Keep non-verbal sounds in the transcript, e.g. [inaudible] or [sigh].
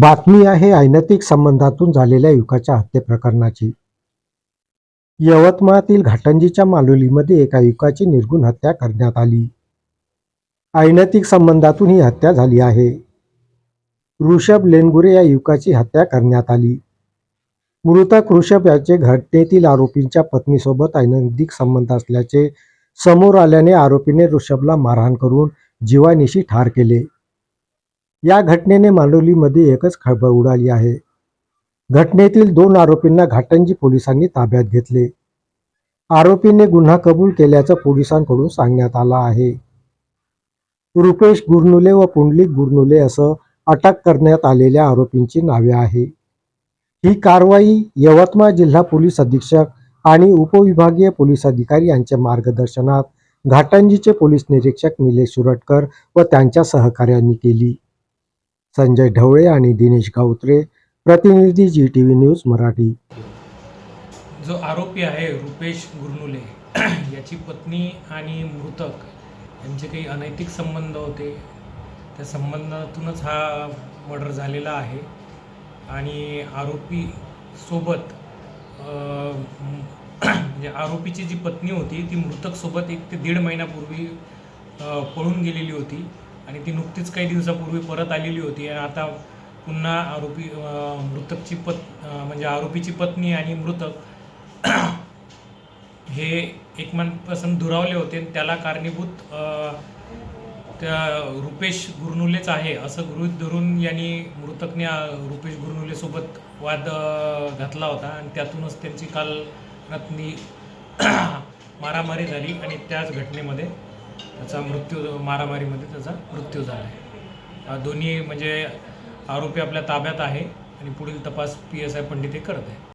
बातमी आहे ऐनतिक संबंधातून झालेल्या युवकाच्या हत्ये प्रकरणाची. यवतमाळातील घाटंजीच्या मालोलीमध्ये एका युवकाची निर्गुण हत्या करण्यात आली. ऐनतिक संबंधातून ही हत्या झाली आहे. ऋषभ लेनगुरे या युवकाची हत्या करण्यात आली. मृतक ऋषभ याचे घटनेतील आरोपींच्या पत्नीसोबत ऐनंदिक संबंध असल्याचे समोर आल्याने आरोपीने ऋषभला मारहाण करून जीवानिशी ठार केले. या घटनेने मांडोलीमध्ये एकच खळबळ उडाली आहे. घटनेतील दोन आरोपींना घाटंजी पोलिसांनी ताब्यात घेतले. आरोपीने गुन्हा कबूल केल्याचं पोलिसांकडून सांगण्यात आलं आहे. रुपेश गुरनुले व पुंडलिक गुरनुले असं अटक करण्यात आलेल्या आरोपींची नावे आहे. ही कारवाई यवतमाळ जिल्हा पोलीस अधीक्षक आणि उपविभागीय पोलीस अधिकारी यांच्या मार्गदर्शनात घाटंजीचे पोलीस निरीक्षक निलेश सुरटकर व त्यांच्या सहकाऱ्यांनी केली. संजय ढवळे आणि दिनेश गावत्रे प्रतिनिधी G T V news Marathi. जो आरोपी आहे रुपेश गुरनुले [clears throat] याची पत्नी आणि मृतक यांचे काही अनैतिक संबंध होते. त्या संबंधातूनच हा मर्डर झालेला आहे. आणि आरोपी सोबत म्हणजे आरोपीची जी पत्नी होती ती मृतकसोबत एक ते दीड महिन्यापूर्वी पळून गेलेली होती. आणि ती नुकतीच काही दिवसापूर्वी परत आलेली होती. आणि आता पुन्हा आरोपी मृतकची पत् म्हणजे आरोपीची पत्नी आणि मृतक [clears throat] हे एकमेकांपासून दुरावले होते. त्याला कारणीभूत त्या रुपेश गुरनुलेच आहे असं गृहित धरून यांनी मृतकने रुपेश गुरनुलेसोबत वाद घातला होता. आणि त्यातूनच त्यांची काल रत्नी [clears throat] मारामारी झाली. आणि त्याच घटनेमध्ये त्याचा मृत्यू मारामारीमध्ये त्याचा मृत्यू झाला आहे. दोन्ही म्हणजे आरोपी आपल्या ताब्यात आहे आणि पुढील तपास पी एस आय पंडित हे करत आहे